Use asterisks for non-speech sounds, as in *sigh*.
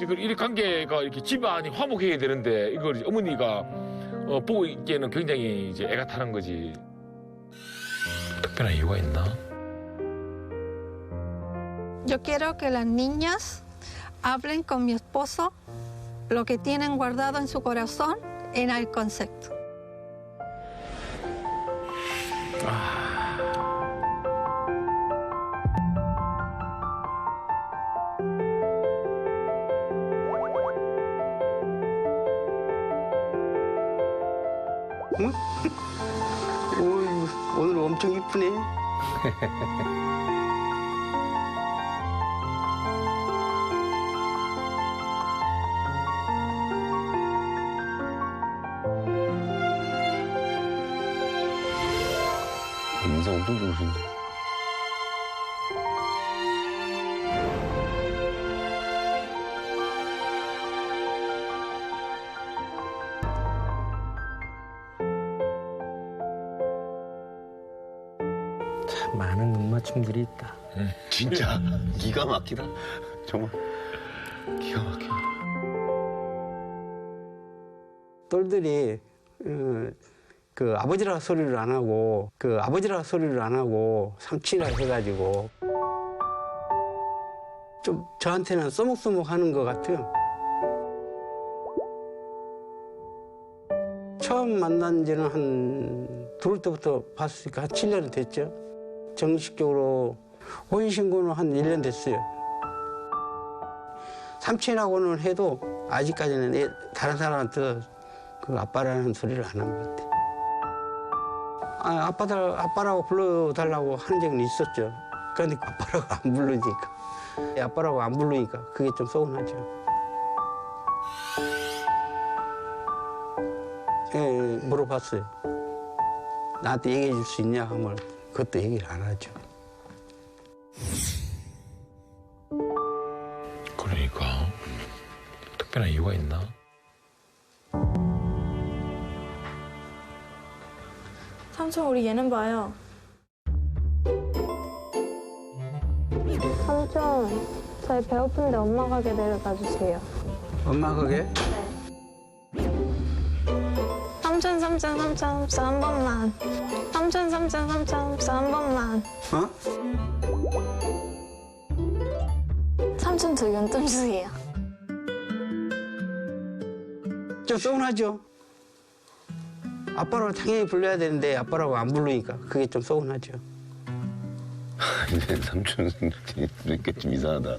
이 관계가 이렇게 집안이 화목해야 되는데 이걸 어머니가 어, 보고 있기에는 굉장히 이제 애가 타는 거지. 특별한 이유가 있나? Yo quiero que las niñas hablen con mi esposo lo que tienen guardado en su corazón en el concepto. 오 이, *laughs* 오늘 엄청 이쁘네. *laughs* 인상 엄청 좋으신데. 참 많은 눈맞춤들이 있다. 진짜 기가 막히다. 정말 기가 막혀. 똘들이 어, 그 아버지라 소리를 안 하고 그 아버지라 소리를 안 하고 삼치라 해가지고 좀 저한테는 써먹써먹하는 것 같아요. 처음 만난 지는 한 들어올 때부터 봤으니까 한 7년은 됐죠. 정식적으로 혼인신고는 한 1년 됐어요. 삼촌하고는 해도 아직까지는 애- 다른 사람한테 그 아빠라는 소리를 안 한 것 같아. 아, 아빠들, 아빠라고 불러달라고 하는 적은 있었죠. 그런데 아빠라고 안 부르니까. 아빠라고 안 부르니까 그게 좀 서운하죠. 예, 예, 물어봤어요. 나한테 얘기해 줄 수 있냐 하면 그것도 얘기를 안 하죠. 그러니까 특별한 이유가 있나? 삼촌 우리 예능 봐요. 삼촌, 저희 배고픈데 엄마 가게 데려다 주세요. 엄마 그게? 삼 삼촌, 삼촌, 삼촌 한 번만. 삼촌, 삼촌, 삼촌, 삼촌 한 번만. 어? 삼촌 저 용돈 주세요. 좀 서운하죠. 아빠라고 당연히 불러야 되는데 아빠라고 안 부르니까 그게 좀 서운하죠. 근데 삼촌 이렇게 좀 이상하다.